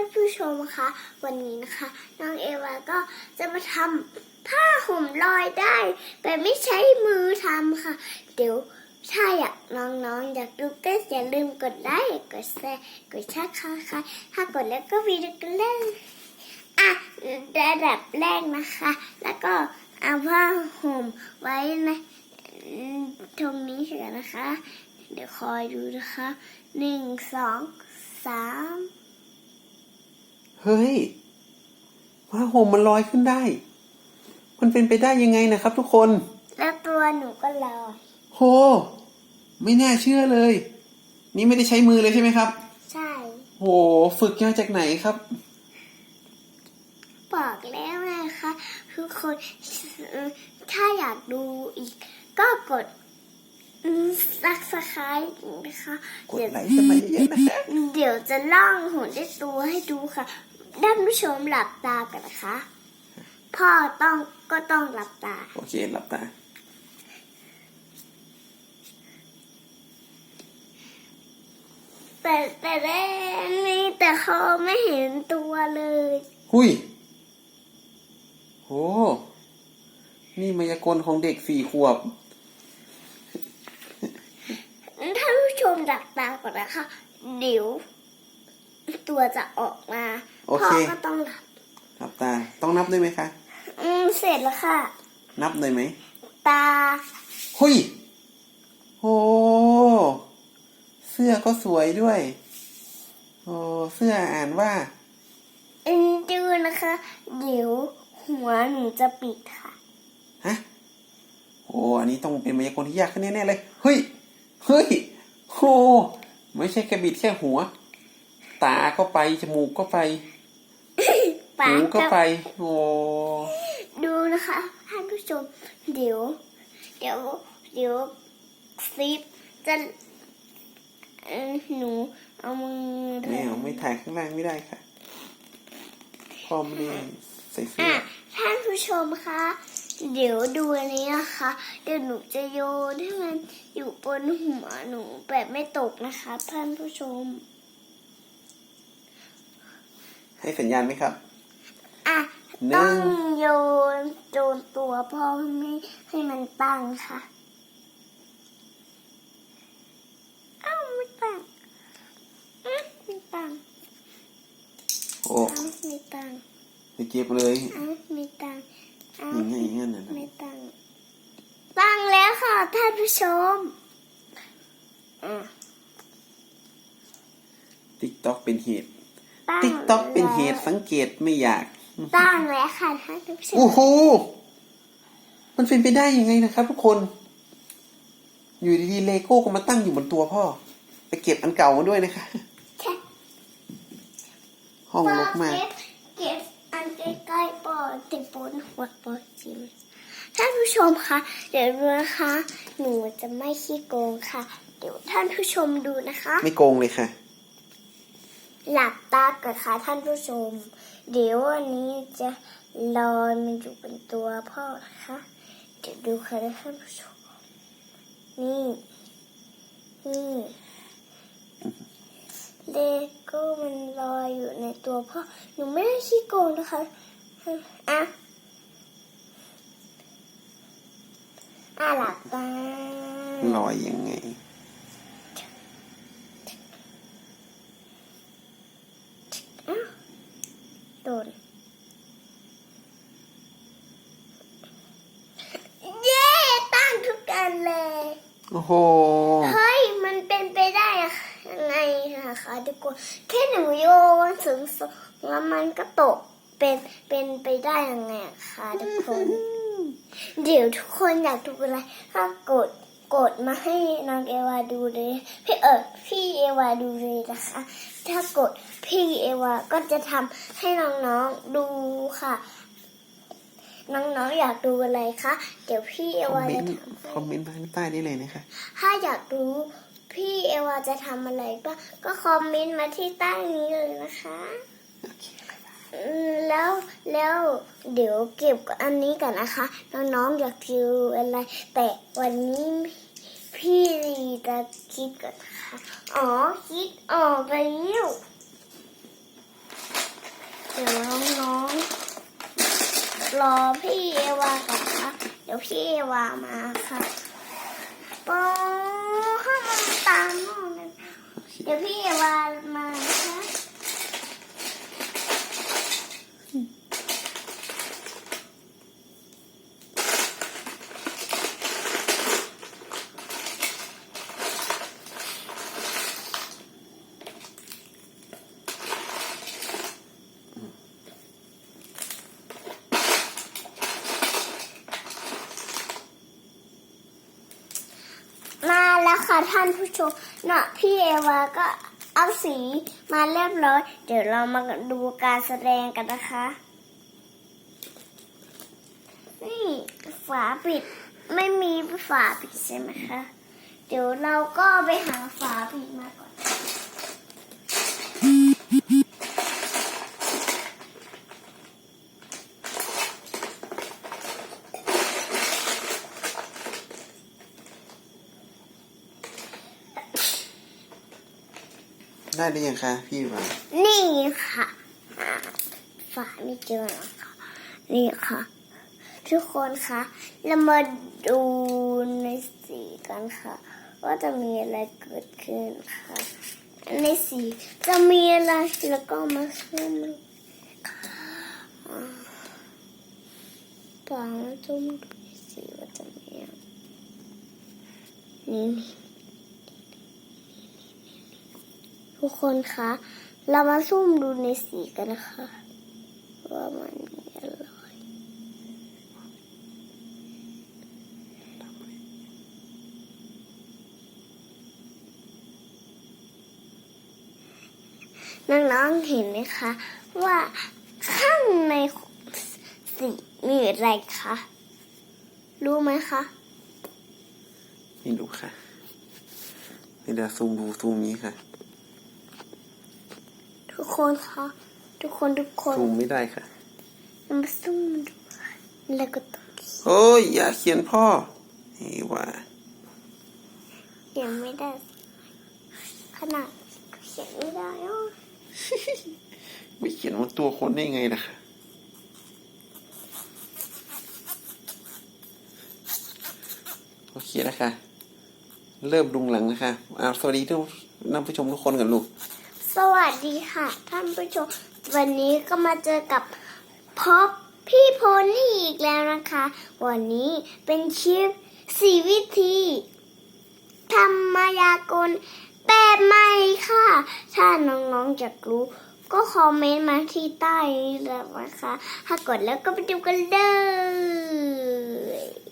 ท่านผู้ชมคะ วันนี้นะคะ น้องเอวาก็จะมาทำผ้าห่มลอยได้แต่ไม่ใช้มือทำค่ะ เดี๋ยวถ้าอยากน้องๆ อยากดูก็อย่าลืมกดไลค์กดแชร์กดชักค่ะค่ะถ้ากดแล้วก็วิดีโอกันเลยอะระดับแรกนะคะ แล้วก็เอาผ้าห่มไว้ในตรงนี้เถอะนะคะ เดี๋ยวคอยดูนะคะหนึ่งสอง เฮ้ยผ้าห่มมันลอยขึ้นได้ มันเป็นไปได้ยังไงนะครับ ทุกคน แล้วตัวหนูก็ลอยโห ไม่น่าเชื่อเลย นี่ไม่ได้ใช้มือเลยใช่ไหมครับ ใช่ โห ฝึกมาจากไหนครับ บอกแล้วนะคะทุกคน ถ้าอยากดูอีก ก็กด ซักสไครต์นะคะกดเดี๋ยวไลค์กันมาเยอะๆนะคะเดี๋ยวจะล่องหุ่นด้วยตัวให้ดูค่ะท่านผู้ชมหลับตากันนะคะ พ่อต้องก็ต้องหลับตา โอเคหลับตา แต่แต่แรกนี่แต่เขาไม่เห็นตัวเลยหุยโห นี่มายากลของเด็กสี่ขวบ ท่านผู้ชมหลับตาก่อนนะคะเดี๋ยวตัวจะออกมาโอพ่อเค ก็ต้องหลับหลับตา ต้องนับด้วยไหมคะ อืมเสร็จแล้วค่ะ นับหน่อยไหมตาหุยโหเสื้อก็สวยด้วย โอ้เสื้ออ่านว่าเอ็นดูนะคะ เดี๋ยวหัวหนูจะปิดค่ะ ฮะ โอ้ อันนี้ต้องเป็นมายากลที่ยากขึ้นแน่ๆเลย เฮ้ย เฮ้ยโหไม่ใช่แค่บิดแค่หัว ตาก็ไป จมูกก็ไปปาหูกก็จะไป โอ้ดูนะคะท่านผู้ชม เดี๋ยว เดี๋ยว เดี๋ยวซิปจะเอ่อหนูเอามือไม่เอาไม่ถ่ายข้างล่างไม่ได้ค่ะพ่อไม่ได้ใส่เสื้อะอท่านผู้ชมคะ เดี๋ยวดูอันนี้นะคะ เดี๋ยวหนูจะโยนให้มันอยู่บนหัวหนูแบบไม่ตกนะคะท่านผู้ชม ให้สัญญาณไหมครับ อะ หนึ่งต้องโยนโจนตัวพ่อไม่ให้มันตั้งค่ะอ้าวไม่ตั้งอืมไม่ตั้งโอ้อ้าวไม่ตั้ง ไปเก็บเลยอ้าวไม่ตั้ง อ้าวอย่างไงอย่างนั้นนะไม่ตั้งตั้งแล้วค่ะท่านผู้ชมอะติ๊กต็อกเป็นเหตุตั้งติ๊กต็อกเป็นเหตุแล้วสังเกตไม่อยาก ตั้งแล้วค่ะท่านผู้ชมโอ้โหมันเป็นไปได้ยังไงนะครับ ทุกคน อยู่ดีๆเลโก้ก็มาตั้งอยู่บนตัวพ่อไปเก็บอันเก่ามาด้วยนะคะแค่ห้องรกมากเก็บเก็บอัน ใกล้ๆปอติดบนหัวปอจิมท่านผู้ชมคะเดี๋ยวดูนะคะ หนูจะไม่ขี้โกงค่ะ เดี๋ยวท่านผู้ชมดูนะคะ ไม่โกงเลยค่ะ หลับตาก่อนค่ะท่านผู้ชม เดี๋ยววันนี้จะลอยมันอยู่บนตัวพ่อนะคะ เดี๋ยวดูค่ะท่านผู้ชม นี่ นี่เลโก้มันลอยอยู่ในตัวพ่อ หนูไม่ได้ขี้โกงนะคะ อะอะหลับตาลอยยังไงโดนเย้ตั้งทุกอันเลย โอ้โห เฮ้ย มันเป็นไปได้อะยังไงนะคะทุกคนแค่หนูโยนสูงสแล้วมันก็ตก เป็นเป็นไปได้ยังไงอะคะทุกคน เดี๋ยวทุกคนอยากดูอะไรก็กดกดมาให้น้องเอวาดูเลยพี่เออพี่เอวาดูเลยนะคะ ถ้ากดพี่เอวาก็จะทำให้น้องๆดูค่ะ น้องๆอยากดูอะไรคะเดี๋ยวพี่เอคอมวาเมจะนต์ทำให้คอมเมนต์ข้างใต้ได้เลยนะคะ ถ้าอยากรู้พี่เอวาจะทำอะไรบ้างก็คอมเมนต์มาที่ใต้นี้เลยนะคะอืม แล้วแล้วเดี๋ยวเก็บอันนี้ก่อนนะคะน้องๆอยากดูอะไร แต่วันนี้พี่ลีจะคิดก่อนนะคะอ๋อคิดออกแล้วเดี๋ยวน้องๆรอพี่เอวาก่อนค่ะเดี๋ยวพี่เอวามาค่ะปองข้ามันตามน้องเลยเดี๋ยวพี่เอวามานะคะ มาแล้ว ค่ะท่านผู้ชมเนาะพี่เอวาก็เอาสีมาเรียบร้อย เดี๋ยวเรามาดูการแสดงกันนะคะ นี่ฝาปิดไม่มีฝาปิดใช่ไหมคะ เดี๋ยวเราก็ไปหาฝาปิดมาก่อน ได้หรือยังคะพี่วานี่ค่ะอ่าฝาไม่เจอนะคะนี่ค่ะ ทุกคนคะเรามาดูในสีกันค่ะ ว่าจะมีอะไรเกิดขึ้นค่ะ ในสีจะมีอะไรแล้วก็มาซุ่มดูค่ะอ่าปางซุ่มสีว่าจะมีอะไรนี่นี่ ทุกคนคะ เรามาซุ่มดูในสีกันนะคะ ว่ามันมีอะไรน้องๆเห็นไหมคะ ว่าข้างในสีมีอะไรคะรู้ไหมคะไม่รู้ค่ะนี่เดี๋ยวซูมดูซูมนี้ค่ะ ทุกคนคะทุกคนทุกคนซูมไม่ได้ค่ะเรามาซุ่มดูแล้วก็ต้องโอ้ยอย่าเขียนพ่อเฮ้ว่าเขียนไม่ได้ ขนาดเขียนไม่ได้อะไม่เขียนว่าตัวคนได้ไงล่ะคะโอเคนะคะ เริ่มดุงหลังนะคะอ่าสวัสดีทุกท่านผู้ชมทุกคนกันลูก สวัสดีค่ะ ท่านผู้ชม วันนี้ก็มาเจอกับพ็อปพี่โพนี่อีกแล้วนะคะ วันนี้เป็นคลิปสี่วิธีทำมายากลแบบใหม่ค่ะ ถ้าน้องๆอยากรู้ ก็คอมเมนต์มาที่ใต้นี้เลยนะคะ ถ้ากดแล้วก็ไปดูกันเลย